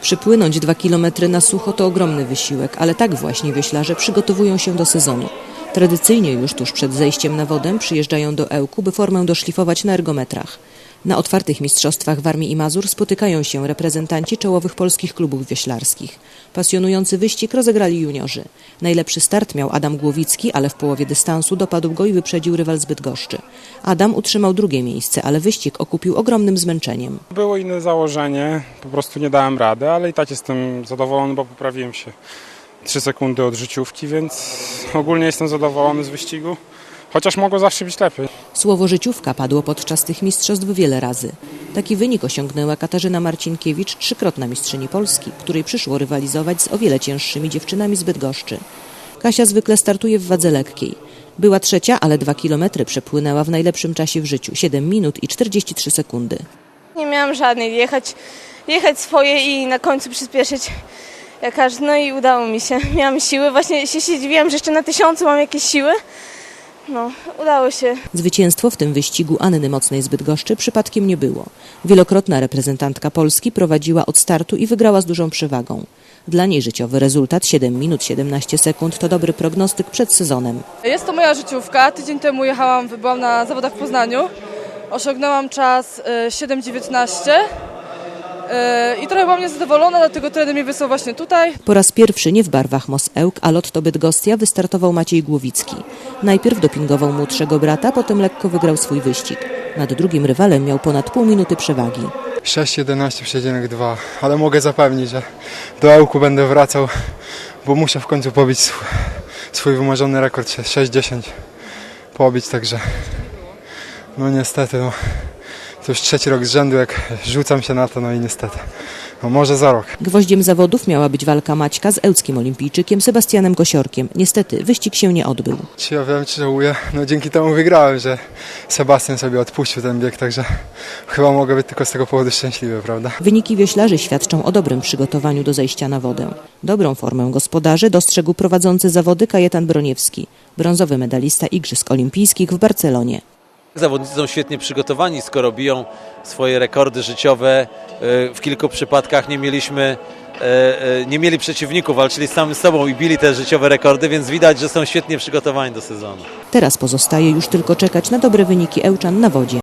Przypłynąć dwa kilometry na sucho to ogromny wysiłek, ale tak właśnie wioślarze przygotowują się do sezonu. Tradycyjnie już tuż przed zejściem na wodę przyjeżdżają do Ełku, by formę doszlifować na ergometrach. Na otwartych mistrzostwach Warmii i Mazur spotykają się reprezentanci czołowych polskich klubów wioślarskich. Pasjonujący wyścig rozegrali juniorzy. Najlepszy start miał Adam Głowicki, ale w połowie dystansu dopadł go i wyprzedził rywal z Bydgoszczy. Adam utrzymał drugie miejsce, ale wyścig okupił ogromnym zmęczeniem. Było inne założenie, po prostu nie dałem rady, ale i tak jestem zadowolony, bo poprawiłem się 3 sekundy od życiówki, więc ogólnie jestem zadowolony z wyścigu, chociaż mogło zawsze być lepiej. Słowo życiówka padło podczas tych mistrzostw wiele razy. Taki wynik osiągnęła Katarzyna Marcinkiewicz, trzykrotna mistrzyni Polski, której przyszło rywalizować z o wiele cięższymi dziewczynami z Bydgoszczy. Kasia zwykle startuje w wadze lekkiej. Była trzecia, ale dwa kilometry przepłynęła w najlepszym czasie w życiu 7 minut i 43 sekundy. Nie miałam żadnej. Jechać, jechać swoje i na końcu przyspieszyć jak aż, no i udało mi się. Miałam siły, właśnie się, się dziwiłam, że jeszcze na tysiącu mam jakieś siły. No, udało się. Zwycięstwo w tym wyścigu Anny Mocnej z Bydgoszczy przypadkiem nie było. Wielokrotna reprezentantka Polski prowadziła od startu i wygrała z dużą przewagą. Dla niej życiowy rezultat 7 minut 17 sekund to dobry prognostyk przed sezonem. Jest to moja życiówka. Tydzień temu jechałam, byłam na zawodach w Poznaniu. Osiągnęłam czas y, 7,19 y, i trochę byłam niezadowolona, dlatego trener mnie wysłał właśnie tutaj. Po raz pierwszy nie w barwach Mos Ełk, a Lotto Bydgostia wystartował Maciej Głowicki. Najpierw dopingował młodszego brata, potem lekko wygrał swój wyścig. Nad drugim rywalem miał ponad pół minuty przewagi. 6,11,2, ale mogę zapewnić, że do Ełku będę wracał, bo muszę w końcu pobić swój, swój wymarzony rekord 6,10 pobić, także no niestety, no, to już trzeci rok z rzędu, jak rzucam się na to, no i niestety, no może za rok. Gwoździem zawodów miała być walka Maćka z ełckim olimpijczykiem Sebastianem Kosiorkiem. Niestety wyścig się nie odbył. Czy ja wiem, czy żałuję? No dzięki temu wygrałem, że Sebastian sobie odpuścił ten bieg, także chyba mogę być tylko z tego powodu szczęśliwy, prawda? Wyniki wioślarzy świadczą o dobrym przygotowaniu do zejścia na wodę. Dobrą formę gospodarzy dostrzegł prowadzący zawody Kajetan Broniewski, brązowy medalista Igrzysk Olimpijskich w Barcelonie. Zawodnicy są świetnie przygotowani, skoro biją swoje rekordy życiowe. E, W kilku przypadkach nie mieliśmy, e, e, nie mieli przeciwników, walczyli z samym sobą i bili te życiowe rekordy, więc widać, że są świetnie przygotowani do sezonu. Teraz pozostaje już tylko czekać na dobre wyniki Ełczan na wodzie.